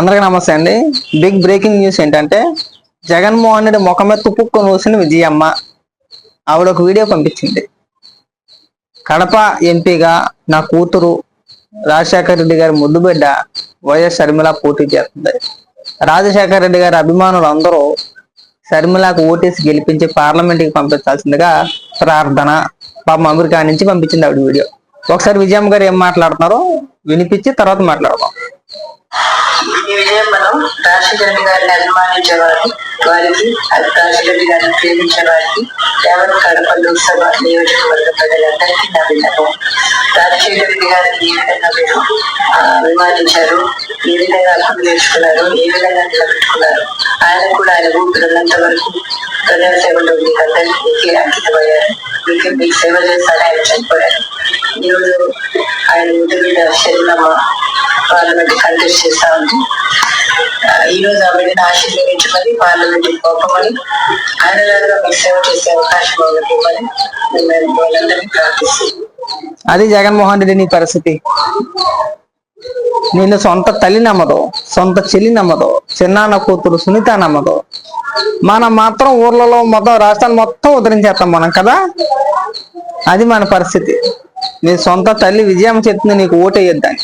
అందరికీ నమస్తే అండి. బిగ్ బ్రేకింగ్ న్యూస్ ఏంటంటే జగన్మోహన్ రెడ్డి ముఖం మీద తుప్పుకొని చూసిన విజయమ్మ. ఆవిడ ఒక వీడియో పంపించింది. కడప ఎంపీగా నా కూతురు రాజశేఖర రెడ్డి గారి ముద్దు బిడ్డ వైఎస్ షర్మిల పోటీ చేస్తుంది. రాజశేఖర రెడ్డి గారి అభిమానులు అందరూ షర్మిలకు ఓటేసి గెలిపించి పార్లమెంట్కి పంపించాల్సిందిగా ప్రార్థన పాపం అమెరికా నుంచి పంపించింది ఆవిడ వీడియో. ఒకసారి విజయమ్మ గారు ఏం మాట్లాడుతున్నారో వినిపించి తర్వాత మాట్లాడదాం. ఈ విజయం మనం రాజశేఖరరెడ్డి గారిని అభిమానించే వారికి వారికి రాజశేఖరరెడ్డి గారిని ప్రేమించే వారికి యావత్ కడప లోక్సభ నియోజకవర్గ ప్రజలందరికీ నా విన్నపం. రాజశేఖరరెడ్డి గారిని ఏ విధంగా మీరు అభిమానించారు ఏ విధంగా అర్థం నేర్చుకున్నారు ఏ విధంగా నిలబెట్టుకున్నారు ఆయన కూడా ఆయన ఊపిరినంత వరకు ప్రజాసేవలో మీకు అందరికీ అంకితమయ్యారు. మీకు మీకు సేవ చేస్తారని ఆయన చనిపోయారు. ఈరోజు ఆయన ముందు మీద శరీరమ్మ పార్లమెంట్ కంటెస్ట్ చేస్తా ఉంది ఈ రోజు ఆ ఆశీర్వదించమని పార్లమెంట్ పంపమని ఆయన లాగా మీకు సేవ చేసే అవకాశం ఇవ్వమని మేము వాళ్ళందరినీ ప్రార్థిస్తున్నాం అది జగన్మోహన్ రెడ్డి నీ పరిస్థితి. నిన్ను సొంత తల్లి నమ్మదు సొంత చెల్లి నమ్మదు చిన్నాన్న కూతురు సునీత నమ్మదు. మనం మాత్రం ఊర్లలో మొత్తం రాష్ట్రాన్ని మొత్తం ఉద్ధరించేస్తాం మనం కదా? అది మన పరిస్థితి. నీ సొంత తల్లి విజయం చెప్తుంది నీకు ఓటేయొద్దని.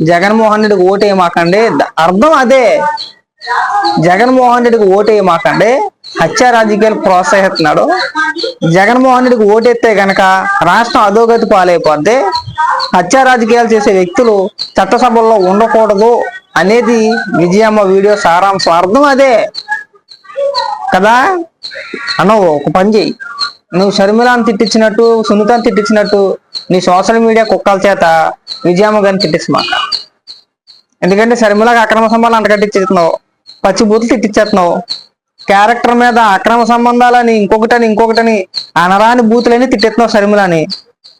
జగన్మోహన్ రెడ్డికి ఓటేయమాకండి అర్థం అదే. జగన్మోహన్ రెడ్డికి ఓటేయమాకండి హత్య రాజకీయాలు ప్రోత్సహిస్తున్నాడు. జగన్మోహన్ రెడ్డికి ఓటెత్తే గనక రాష్ట్రం అధోగతి పాలైపోద్ది. హత్య రాజకీయాలు చేసే వ్యక్తులు చట్టసభల్లో ఉండకూడదు అనేది విజయమ్మ వీడియో సారాంశం. అర్థం అదే. కదా? అన్నావు ఒక పని చెయ్యి. నువ్వు షర్మిలాని తిట్టించినట్టు సునీతని తిట్టించినట్టు నీ సోషల్ మీడియా కుక్కల చేత విజయమ్మ గారిని తిట్టించమాట ఎందుకంటే షర్మిలకు అక్రమ సంబంధాలు అంటగట్టించేస్తున్నావు పచ్చి బూతులు తిట్టించేస్తున్నావు క్యారెక్టర్ మీద అక్రమ సంబంధాలని ఇంకొకటని ఇంకొకటని అనరాని బూతులని తిట్టేస్తున్నావు శర్మిలని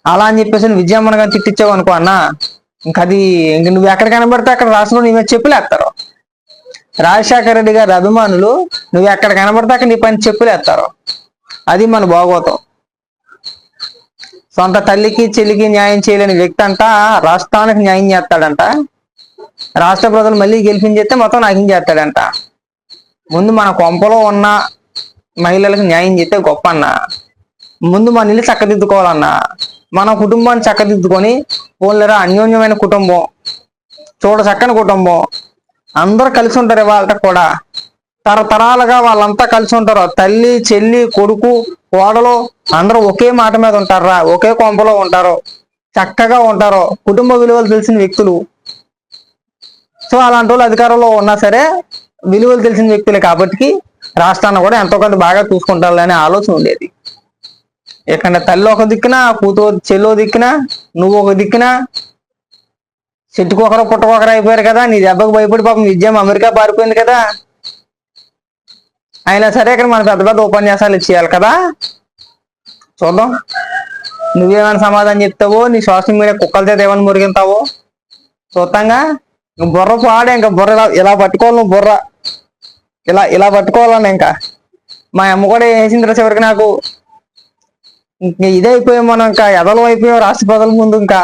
అలా అని చెప్పేసి నువ్వు విజయమ్మని కానీ తిట్టించావు అనుకో అన్న ఇంక అది ఇంక నువ్వు ఎక్కడ కనబడితే అక్కడ రాష్ట్రంలో నీ చెప్పులేస్తారు రాజశేఖర రెడ్డి గారి అభిమానులు నువ్వు ఎక్కడ కనబడితే అక్కడ నీ పని చెప్పులేస్తారు అది మన బాగోతాం. సొంత తల్లికి చెల్లికి న్యాయం చేయలేని వ్యక్తి అంట రాష్ట్రానికి న్యాయం చేస్తాడంట. రాష్ట్ర ప్రజలు మళ్ళీ గెలిపించేస్తే మొత్తం నాకేం చేస్తాడంట. ముందు మన కొంపలో ఉన్న మహిళలకు న్యాయం చేస్తే గొప్ప అన్న ముందు మన ఇల్లు చక్కదిద్దుకోవాలన్న. మన కుటుంబాన్ని చక్కదిద్దుకొని పోలేరా అన్యోన్యమైన కుటుంబం చూడ చక్కని కుటుంబం. అందరూ కలిసి ఉంటారు ఇవాళ కూడా. తరతరాలుగా వాళ్ళంతా కలిసి ఉంటారు. తల్లి చెల్లి కొడుకు కోడలు అందరూ ఒకే మాట మీద ఉంటారా ఒకే కొంపలో ఉంటారు. చక్కగా ఉంటారు. కుటుంబ విలువలు తెలిసిన వ్యక్తులు. సో అలాంటి వాళ్ళు అధికారంలో ఉన్నా సరే విలువలు తెలిసిన వ్యక్తులే కాబట్టి రాష్ట్రాన్ని కూడా ఎంతో కొంత బాగా చూసుకుంటారనే ఆలోచన ఉండేది. ఎక్కడ తల్లి ఒక దిక్కున కూతురు చెల్లో దిక్కున నువ్వు ఒక దిక్కున చెట్టుకొకరు పుట్టకొకరు అయిపోయారు కదా నీ దెబ్బకు భయపడి పాపం విద్యం అమెరికా పారిపోయింది కదా. అయినా సరే ఇక్కడ మన పెద్ద పెద్ద ఉపన్యాసాలు ఇచ్చేయాలి కదా? చూద్దాం. నువ్వేమైనా సమాధానం చెప్తావో? నీ సోషల్ మీడియా కుక్కల చేత ఏమైనా మురిగిస్తావో చూద్దాంగా. ఇంక బుర్ర పాడే ఇంకా బుర్ర ఇలా ఇలా పట్టుకోవాలి నువ్వు బుర్ర. ఇలా ఇలా పట్టుకోవాలన్న ఇంకా. మా అమ్మ కూడా వేసింది రా చివరికి నాకు? ఇంక ఇదే అయిపోయాం మనం ఇంకా. ఎదలం అయిపోయాం రాష్ట్ర ప్రజల ముందు ఇంకా.